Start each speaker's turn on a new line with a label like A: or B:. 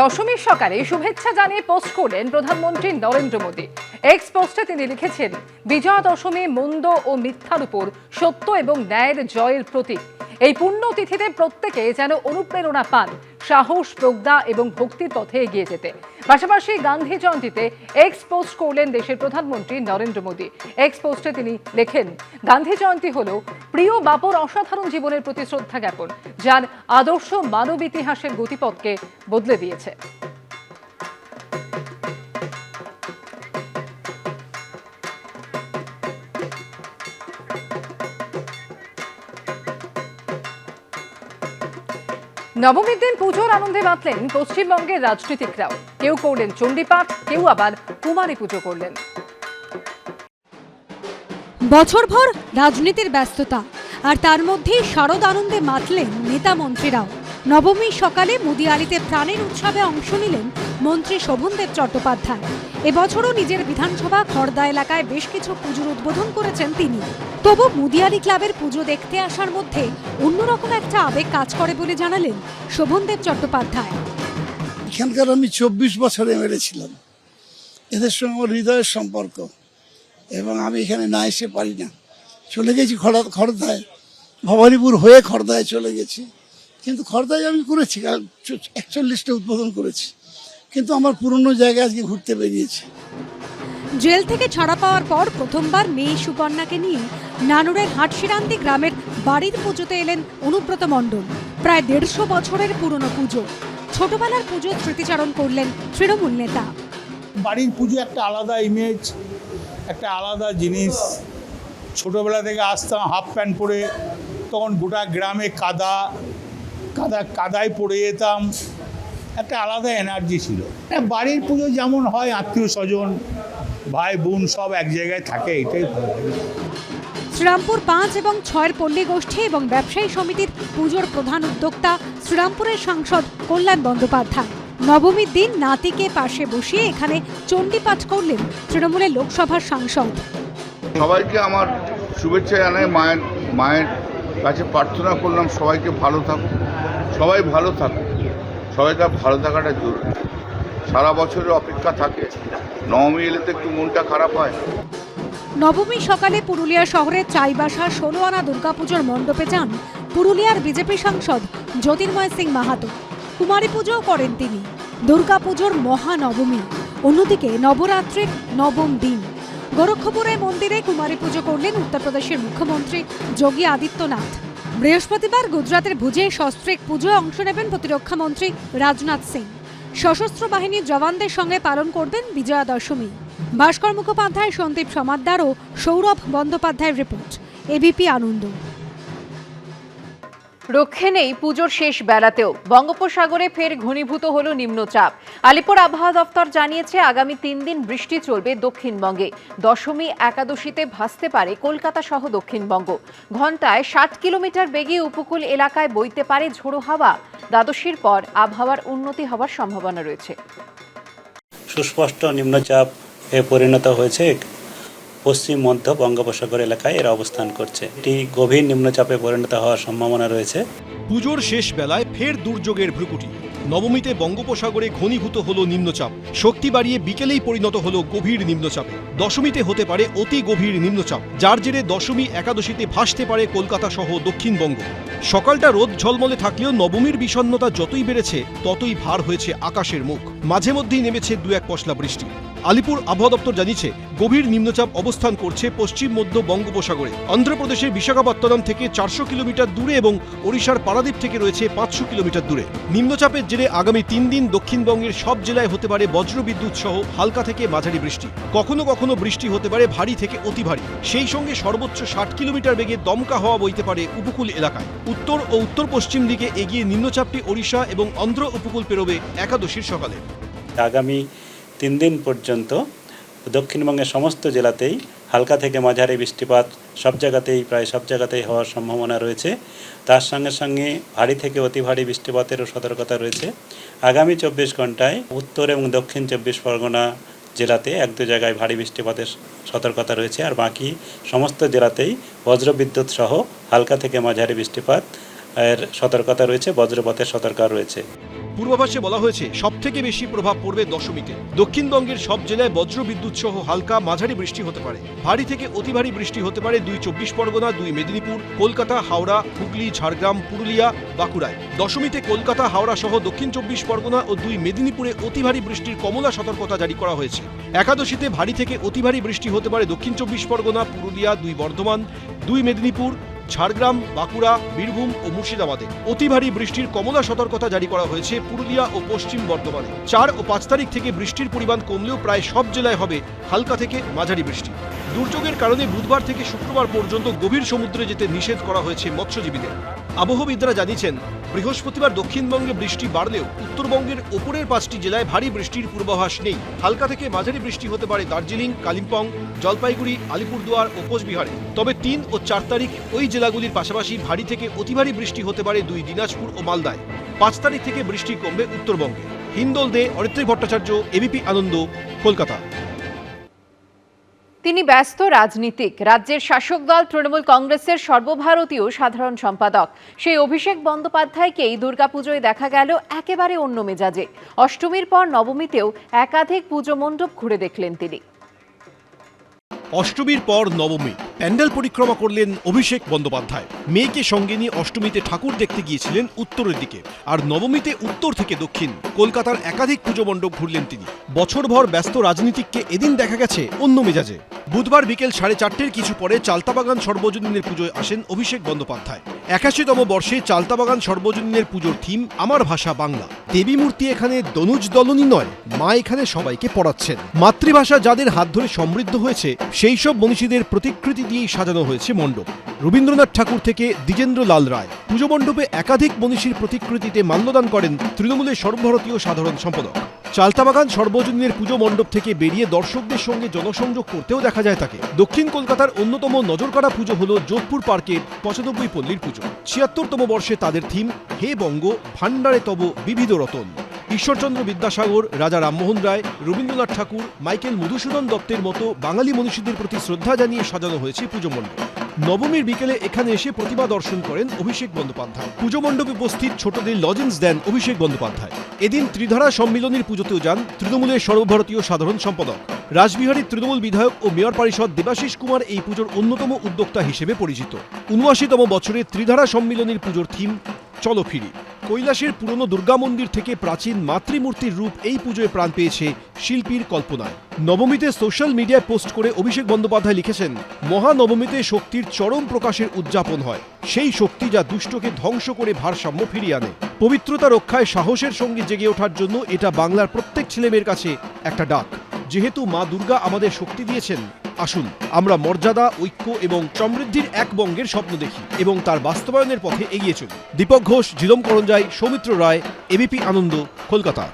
A: দশমীর সকালে শুভেচ্ছা জানিয়ে পোস্ট করলেন প্রধানমন্ত্রী নরেন্দ্র মোদী। এক্স পোস্টে তিনি লিখেছেন বিজয়া দশমী মন্দ ও মিথ্যার উপর সত্য এবং ন্যায়ের জয়ের প্রতীক। এই পুণ্য তিথিতে প্রত্যেকে যেন অনুপ্রেরণা পান। সাহস, প্রজ্ঞা এবং ভক্তির পথে এগিয়ে যেতে। পাশাপাশি গান্ধী জয়ন্তীতে এক্স পোস্ট করলেন দেশের প্রধানমন্ত্রী নরেন্দ্র মোদী। এক্স পোস্টে তিনি লেখেন, গান্ধী জয়ন্তী হল প্রিয় বাপর অসাধারণ জীবনের প্রতি শ্রদ্ধা জ্ঞাপন, যার আদর্শ মানব ইতিহাসের গতিপথকে বদলে দিয়েছে। নবমীর দিন পুজোর আনন্দে মাতলেন পশ্চিমবঙ্গের রাজনীতিকরাও। কেউ করলেন চণ্ডীপাঠ, কেউ আবার কুমারী পুজো করলেন।
B: বছরভর রাজনীতির ব্যস্ততা, আর তার মধ্যেই শারদ আনন্দে মাতলেন নেতা মন্ত্রীরাও। নবমী সকালে মুদিয়ালিতে প্রাণের উৎসবে অংশ নিলেন মন্ত্রী শোভনদেব চট্টোপাধ্যায়। এবছরও নিজের বিধানসভা খড়দা এলাকায় বেশ কিছু পুজোর উদ্বোধন করেছেন তিনি। তবু মুদিয়ালি ক্লাবের পুজো দেখতে আসার মধ্যে অন্যরকম একটা আবেগ কাজ করে বলে জানালেন শোভনদেব চট্টোপাধ্যায়।
C: এখানকার আমি চব্বিশ বছর এমএলএ ছিলাম এদের সঙ্গে আমার হৃদয়ের সম্পর্ক। এবং আমি এখানে না এসে পারি না। চলে গেছি খড়া খড়দায় ভবানীপুর হয়ে খড়দায় চলে গেছি। কিন্তু খড়দায় আমি করেছি একচল্লিশটা উদ্বোধন করেছি। কিন্তু আমার পুরনো জায়গায় আজকে ঘুরতে বেরিয়েছি।
B: জেল থেকে ছাড়া পাওয়ার পর প্রথমবার মেয়ে সুকন্যাকে নিয়ে নানুরের হাটশিরান্তি গ্রামের বাড়ির পুজোতে এলেন অনুব্রত মণ্ডল। প্রায় দেড়শো বছরের পুরনো পুজো। ছোটবেলার পুজো স্মৃতিচারণ করলেন তৃণমূল নেতা।
D: বাড়ির পুজো একটা আলাদা ইমেজ একটা আলাদা জিনিস। ছোটোবেলা থেকে আসতাম হাফ প্যান্ট পরে তখন গোটা গ্রামে কাদা কাদা কাদায় পড়ে যেতাম। একটা আলাদা এনার্জি ছিল। হ্যাঁ, বাড়ির পুজো যেমন হয় আত্মীয় স্বজন ভাই বোন সব এক জায়গায় থাকে এটাই ভালো লাগে।
B: শ্রীরামপুর পাঁচ এবং ছয়ের পল্লী গোষ্ঠী এবং ব্যবসায়ী সমিতির পুজোর প্রধান উদ্যোক্তা শ্রীরামপুরের সাংসদ কল্যাণ বন্দ্যোপাধ্যায়। নবমীর দিন নাতিকে পাশে বসিয়ে এখানে চণ্ডীপাঠ করলেন তৃণমূলের লোকসভার সাংসদ।
E: সবাইকে আমার শুভেচ্ছা জানাই মায়ের মায়ের কাছে প্রার্থনা করলাম সবাইকে ভালো থাকুক। সবাই ভালো থাকুক। সবাইকার ভালো থাকাটা জরুরি। সারা বছরের অপেক্ষা থাকে। নবমী এলে তো একটু মনটা খারাপ হয়।
B: নবমী সকালে পুরুলিয়া শহরের চাইবাসা ষোলো আনা দুর্গাপুজোর মণ্ডপে যান পুরুলিয়ার বিজেপি সাংসদ জ্যোতির্ময় সিং মাহাতো। কুমারী পুজোও করেন তিনি। দুর্গাপুজোর মহানবমী। অন্যদিকে নবরাত্রির নবম দিন। গোরক্ষপুরের মন্দিরে কুমারী পুজো করলেন উত্তরপ্রদেশের মুখ্যমন্ত্রী যোগী আদিত্যনাথ। বৃহস্পতিবার গুজরাতের ভুজে সস্ত্রিক পুজোয় অংশ নেবেন প্রতিরক্ষা মন্ত্রী রাজনাথ সিং। সশস্ত্র বাহিনীর জওয়ানদের সঙ্গে পালন করবেন বিজয়া দশমী। ভাস্কর মুখোপাধ্যায়, সন্দীপ সমাদ্দার ও সৌরভ বন্দ্যোপাধ্যায়ের রিপোর্ট। এবিপি আনন্দ।
A: রক্ষে নেই পুজোর শেষ বেলাতেও। বঙ্গোপসাগরে ফের ঘনীভূত হল নিম্নচাপ। আলিপুর আবহাওয়া দফতর জানিয়েছে, আগামী তিন দিন বৃষ্টি চলবে দক্ষিণবঙ্গে। দশমী একাদশীতে ভাসতে পারে কলকাতা সহ দক্ষিণবঙ্গ। ঘন্টায় ষাট কিলোমিটার বেগে উপকূল এলাকায় বইতে পারে ঝোড়ো হাওয়া। দ্বাদশীর পর আবহাওয়ার উন্নতি হওয়ার সম্ভাবনা রয়েছে।
F: সুস্পষ্ট নিম্নচাপ এ পরিণত হয়েছে। পশ্চিম মধ্য বঙ্গোপসাগর এলাকায় এরা অবস্থান করছে। এটি গভীর নিম্নচাপে পরিণত হওয়ার সম্ভাবনা রয়েছে।
G: পুজোর শেষ বেলায় ফের দুর্যোগের ভ্রুকুটি। নবমীতে বঙ্গোপসাগরে ঘনীভূত হল নিম্নচাপ। শক্তি বাড়িয়ে বিকেলেই পরিণত হল গভীর নিম্নচাপে। দশমীতে হতে পারে অতি গভীর নিম্নচাপ, যার জেরে দশমী একাদশীতে ভাসতে পারে কলকাতা সহ দক্ষিণবঙ্গ। সকালটা রোদ ঝলমলে থাকলেও নবমীর বিষণ্ণতা যতই বেড়েছে, ততই ভার হয়েছে আকাশের মুখ। মাঝে মধ্যেই নেমেছে দু এক পশলা বৃষ্টি। আলিপুর আবহাওয়া দপ্তর জানিয়েছে, গভীর নিম্নচাপ অবস্থান করছে পশ্চিম, মধ্য বঙ্গোপসাগরে। অন্ধ্রপ্রদেশের বিশাখাপত্তনম থেকে চারশো কিলোমিটার দূরে এবং ওড়িশার পারাদ্বীপ থেকে রয়েছে পাঁচশো কিলোমিটার দূরে। নিম্নচাপের জেরে আগামী তিন দিন দক্ষিণবঙ্গের সব জেলায় হতে পারে বজ্রবিদ্যুৎ সহ হালকা থেকে মাঝারি বৃষ্টি। কখনো কখনো বৃষ্টি হতে পারে ভারী থেকে অতি ভারী। সেই সঙ্গে সর্বোচ্চ ষাট কিলোমিটার বেগে দমকা হওয়া বইতে পারে উপকূল এলাকায়। উত্তর ও উত্তর পশ্চিম দিকে এগিয়ে নিম্নচাপটি ওড়িশা এবং অন্ধ্র উপকূল পেরোবে একাদশীর সকালে।
F: আগামী তিন দিন পর্যন্ত দক্ষিণবঙ্গের সমস্ত জেলাতেই হালকা থেকে মাঝারি বৃষ্টিপাত সব জায়গাতেই, প্রায় সব জায়গাতেই হওয়ার সম্ভাবনা রয়েছে। তার সঙ্গে সঙ্গে ভারী থেকে অতি ভারী বৃষ্টিপাতেরও সতর্কতা রয়েছে। আগামী চব্বিশ ঘন্টায় উত্তর এবং দক্ষিণ চব্বিশ পরগনা জেলাতে এক দু জায়গায় ভারী বৃষ্টিপাতের সতর্কতা রয়েছে। আর বাকি সমস্ত জেলাতেই বজ্রবিদ্যুৎ সহ হালকা থেকে মাঝারি বৃষ্টিপাত এর সতর্কতা রয়েছে, বজ্রপাতের সতর্কতা রয়েছে।
G: পূর্বাভাসে বলা হয়েছে সব থেকে বেশি প্রভাব পড়বে দশমীতে। দক্ষিণবঙ্গের সব জেলায় বজ্র বিদ্যুৎ সহ হালকা মাঝারি বৃষ্টি হতে পারে। ভারী থেকে অতি ভারী বৃষ্টি হতে পারে দুই চব্বিশ পরগনা, দুই মেদিনীপুর, কলকাতা, হাওড়া, হুগলি, ঝাড়গ্রাম, পুরুলিয়া, বাঁকুড়ায়। দশমীতে কলকাতা, হাওড়া সহ দক্ষিণ চব্বিশ পরগনা ও দুই মেদিনীপুরে অতি ভারী বৃষ্টির কমলা সতর্কতা জারি করা হয়েছে। একাদশীতে ভারী থেকে অতি ভারী বৃষ্টি হতে পারে দক্ষিণ চব্বিশ পরগনা, পুরুলিয়া, দুই বর্ধমান, দুই মেদিনীপুর ঝাড়গ্রাম, বাঁকুড়া, বীরভূম ও মুর্শিদাবাদে। অতি ভারী বৃষ্টির কমলা সতর্কতা জারি করা হয়েছে পুরুলিয়া ও পশ্চিম বর্ধমানে। চার ও পাঁচ তারিখ থেকে বৃষ্টির পরিমাণ কমলেও প্রায় সব জেলায় হবে হালকা থেকে মাঝারি বৃষ্টি। দুর্যোগের কারণে বুধবার থেকে শুক্রবার পর্যন্ত গভীর সমুদ্রে যেতে নিষেধ করা হয়েছে মৎস্যজীবীদের। আবহবিদরা জানিয়েছেন বৃহস্পতিবার দক্ষিণবঙ্গে বৃষ্টি বাড়লেও উত্তরবঙ্গের ওপরের পাঁচটি জেলায় ভারী বৃষ্টির পূর্বাভাস নেই। হালকা থেকে মাঝারি বৃষ্টি হতে পারে দার্জিলিং, কালিম্পং, জলপাইগুড়ি, আলিপুরদুয়ার ও কোচবিহারে। তবে তিন ও চার তারিখ ওই জেলাগুলির পাশাপাশি ভারী থেকে অতি ভারী বৃষ্টি হতে পারে দুই দিনাজপুর ও মালদায়। পাঁচ তারিখ থেকে বৃষ্টি কমবে উত্তরবঙ্গে। হিন্দোল দে, অরিত্রী ভট্টাচার্য এবিপি আনন্দ, কলকাতা।
H: তিনি ব্যস্ত রাজনীতিক। রাজ্যের শাসক দল তৃণমূল কংগ্রেসের সর্বভারতীয় সাধারণ সম্পাদক। সেই অভিষেক বন্দ্যোপাধ্যায়কেই দুর্গাপুজোয় দেখা গেল একেবারে অন্য মেজাজে। অষ্টমীর পর নবমীতেও একাধিক পুজো মণ্ডপ ঘুরে দেখলেন তিনি।
G: অষ্টমীর পর নবমী। প্যান্ডেল পরিক্রমা করলেন অভিষেক বন্দ্যোপাধ্যায়। মেয়েকে সঙ্গে নিয়ে অষ্টমীতে ঠাকুর দেখতে গিয়েছিলেন উত্তরের দিকে। আর নবমীতে উত্তর থেকে দক্ষিণ। কলকাতার একাধিক পুজো মণ্ডপ ঘুরলেন তিনি। বছরভর ব্যস্ত রাজনীতিককে এদিন দেখা গেছে অন্য মেজাজে। বুধবার বিকেল সাড়ে চারটের কিছু পরে চালতাবাগান সর্বজনীনের পুজোয় আসেন অভিষেক বন্দ্যোপাধ্যায়। একাশিতম বর্ষে চালতাবাগান সর্বজনীনের পুজোর থিম আমার ভাষা বাংলা। দেবী মূর্তি এখানে দনুজ দলনী নয়, মা এখানে সবাইকে পড়াচ্ছেন। মাতৃভাষা যাদের হাত ধরে সমৃদ্ধ হয়েছে, সেই সব মনীষীদের প্রতিকৃতি দিয়েই সাজানো হয়েছে মণ্ডপ। রবীন্দ্রনাথ ঠাকুর থেকে দ্বিজেন্দ্র লাল রায়। পুজো মণ্ডপে একাধিক মনীষীর প্রতিকৃতিতে মাল্যদান করেন তৃণমূলের সর্বভারতীয় সাধারণ সম্পাদক। চালতাবাগান সর্বজনীনের পুজো মণ্ডপ থেকে বেরিয়ে দর্শকদের সঙ্গে জনসংযোগ করতেও দেখা যায় তাকে। দক্ষিণ কলকাতার অন্যতম নজরকাড়া পুজো হল যোধপুর পার্কের পঁচানব্বই পল্লীর পুজো। ছিয়াত্তরতম বর্ষে তাদের থিম হে বঙ্গ, ভাণ্ডারে তব বিবিধ রতন। ঈশ্বরচন্দ্র বিদ্যাসাগর, রাজা রামমোহন রায়, রবীন্দ্রনাথ ঠাকুর, মাইকেল মধুসূদন দত্তের মতো বাঙালি মনীষীদের প্রতি শ্রদ্ধা জানিয়ে সাজানো হয়েছে পুজো মণ্ডপ। নবমীর বিকেলে এখানে এসে প্রতিমা দর্শন করেন অভিষেক বন্দ্যোপাধ্যায়। পুজো মণ্ডপে উপস্থিত ছোটদের লজেন্স দেন অভিষেক বন্দ্যোপাধ্যায়। এদিন ত্রিধারা সম্মিলনীর পুজোতেও যান তৃণমূলের সর্বভারতীয় সাধারণ সম্পাদক। রাসবিহারীর তৃণমূল বিধায়ক ও মেয়র পরিষদ দেবাশিস কুমার এই পুজোর অন্যতম উদ্যোক্তা হিসেবে পরিচিত। উনআশিতম বছরে ত্রিধারা সম্মিলনীর পুজোর থিম, চলো ফিরি। কৈলাসের পুরনো দুর্গা মন্দির থেকে প্রাচীন মাতৃমূর্তির রূপ এই পুজোয় প্রাণ পেয়েছে শিল্পীর কল্পনায়। নবমীতে সোশ্যাল মিডিয়ায় পোস্ট করে অভিষেক বন্দ্যোপাধ্যায় লিখেছেন, মহানবমীতে শক্তির চরম প্রকাশের উদযাপন হয়। সেই শক্তি যা দুষ্টকে ধ্বংস করে ভারসাম্য ফিরিয়ে আনে। পবিত্রতা রক্ষায় সাহসের সঙ্গে জেগে ওঠার জন্য এটা বাংলার প্রত্যেক ছেলেমেয়ের কাছে একটা ডাক। যেহেতু মা দুর্গা আমাদের শক্তি দিয়েছেন, আসুন আমরা মর্যাদা, ঐক্য এবং সমৃদ্ধির এক বঙ্গের স্বপ্ন দেখি এবং তার বাস্তবায়নের পথে এগিয়ে চলি। দীপক ঘোষ জিলম করঞ্জাই, সৌমিত্র রায়, এবিপি আনন্দ, কলকাতা।